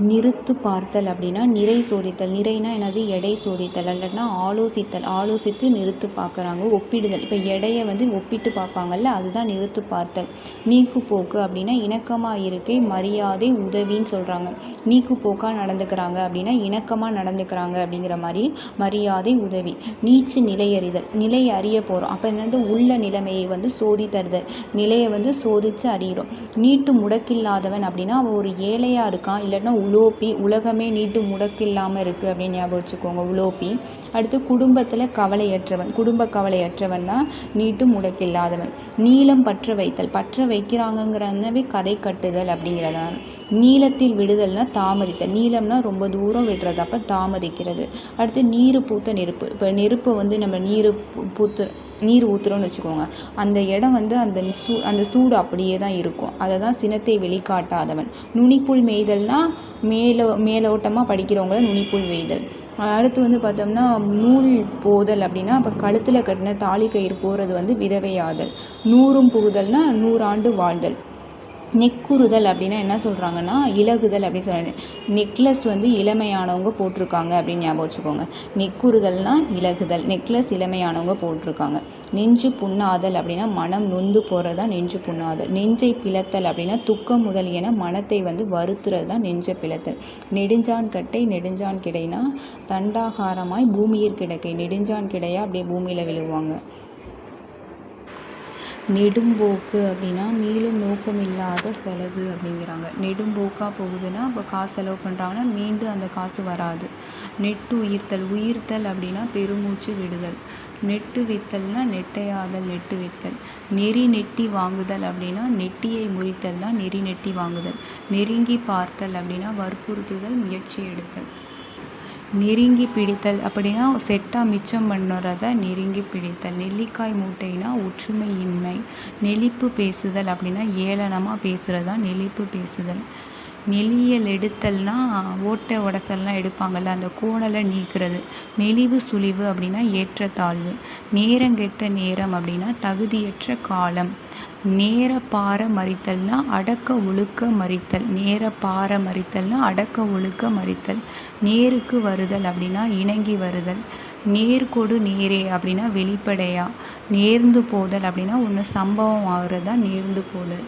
நிறுத்து பார்த்தல் அப்படின்னா நிறை சோதித்தல். நிறைனா என்னது? எடை சோதித்தல் இல்லைன்னா ஆலோசித்தல். ஆலோசித்து நிறுத்து பார்க்குறாங்க. ஒப்பிடுதல். இப்போ எடையை வந்து ஒப்பிட்டு பார்ப்பாங்கல்ல அதுதான் நிறுத்து பார்த்தல். நீக்கு போக்கு அப்படின்னா இணக்கமாக இருக்கை மரியாதை உதவின்னு சொல்கிறாங்க நீக்கு போக்காக நடந்துக்கிறாங்க அப்படின்னா இணக்கமாக நடந்துக்கிறாங்க அப்படிங்கிற மாதிரி மரியாதை உதவி. நீச்சு நிலையறிதல் நிலை அறிய போகிறோம் அப்போ என்னது? உள்ள நிலைமையை வந்து சோதித்தருதல் நிலையை வந்து சோதித்து அறிகிறோம் நீட்டு முடக்கில்லாதவன் அப்படின்னா அவன் ஒரு ஏழையாக இருக்கான். இல்லைன்னா உலோப்பி உலகமே நீட்டு முடக்கில்லாமல் இருக்குது அப்படின்னு ஞாபகம் வச்சுக்கோங்க உலோப்பி. அடுத்து குடும்பத்தில் கவலையற்றவன் குடும்ப கவலையற்றவன்னா நீட்டு முடக்கில்லாதவன். நீளம் பற்ற வைத்தல் பற்ற வைக்கிறாங்கங்கிறனவே கதை கட்டுதல் அப்படிங்கிறதா? நீளத்தில் விடுதல்னால் தாமதித்தல். நீளம்னா ரொம்ப தூரம் விடுறது அப்போ தாமதிக்கிறது. அடுத்து நீர் பூத்த நெருப்பு. இப்போ நெருப்பை வந்து நம்ம நீர் பூத்து நீர் ஊற்றுறோன்னு வச்சுக்கோங்க. அந்த இடம் வந்து அந்த சூ அந்த சூடு அப்படியே தான் இருக்கும். அதை தான் சினத்தை வெளிக்காட்டாதவன். நுனிப்புல் மேய்தல்னா மேலோ மேலோட்டமாக படிக்கிறவங்கள நுனிப்புல் வேய்தல் அடுத்து வந்து பார்த்தோம்னா நூல் போதல் அப்படின்னா இப்போ கழுத்தில் கட்டின தாலி கயிறு போகிறது வந்து விதவையாதல். நூறும் புகுதல்னால் நூறாண்டு வாழ்தல். நெக்குறுதல் அப்படின்னா என்ன சொல்கிறாங்கன்னா இலகுதல் அப்படின்னு சொல்கிறாங்க நெக்லஸ் வந்து இளமையானவங்க போட்டிருக்காங்க அப்படின்னு ஞாபகம் வச்சுக்கோங்க. நெக்குறுதல்னால் இலகுதல். நெக்லஸ் இளமையானவங்க போட்டிருக்காங்க. நெஞ்சு புண்ணாதல் அப்படின்னா மனம் நொந்து போகிறது தான் நெஞ்சு புண்ணாதல். நெஞ்சை பிளத்தல் அப்படின்னா துக்கம் முதல் என மனத்தை வந்து வருத்துறது தான் நெஞ்சை பிளத்தல். நெடுஞ்சான் கட்டை நெடுஞ்சான் கிடைனா தண்டாகாரமாய் பூமியிற் கிடக்கை. நெடுஞ்சான் கிடையா அப்படியே பூமியில் விழுவாங்க. நெடும்போக்கு அப்படின்னா மீளும் நோக்கமில்லாத செலவு அப்படிங்கிறாங்க. நெடும்போக்காக போகுதுன்னா இப்போ காசு செலவு பண்ணுறாங்கன்னா மீண்டும் அந்த காசு வராது. நெட்டு உயிர்த்தல் உயிர்த்தல் அப்படின்னா பெருமூச்சு விடுதல். நெட்டு வித்தல்னா நெட்டையாதல் நெட்டு வித்தல். நெறி நெட்டி வாங்குதல் அப்படின்னா நெட்டியை முறித்தல் தான் நெறி நெட்டி வாங்குதல். நெருங்கி பார்த்தல் அப்படின்னா வற்புறுத்துதல் முயற்சி எடுத்தல். நெருங்கி பிடித்தல் அப்படின்னா செட்டாக மிச்சம் பண்ணுறத நெருங்கி பிடித்தல். நெல்லிக்காய் மூட்டைனா ஒற்றுமையின்மை. நெளிப்பு பேசுதல் அப்படின்னா ஏளனமாக பேசுகிறது தான் நெளிப்பு பேசுதல். நெளியல் எடுத்தல்னா ஓட்டை உடசல்லாம் எடுப்பாங்கள்ல அந்த கோணலை நீக்கிறது. நெளிவு சுழிவு அப்படின்னா ஏற்றத்தாழ்வு. நேரங்கெட்ட நேரம் அப்படின்னா தகுதியற்ற காலம். நேர பார மறித்தல்னா அடக்க ஒழுக்க மறித்தல். நேர பார மறித்தல்னா அடக்க ஒழுக்க மறித்தல். நேருக்கு வருதல் அப்படின்னா இணங்கி வருதல். நேர்கொடு நேரே அப்படின்னா வெளிப்படையாக நேர்ந்து போதல் அப்படின்னா ஒன்று சம்பவம் ஆகிறது தான் நேர்ந்து போதல்.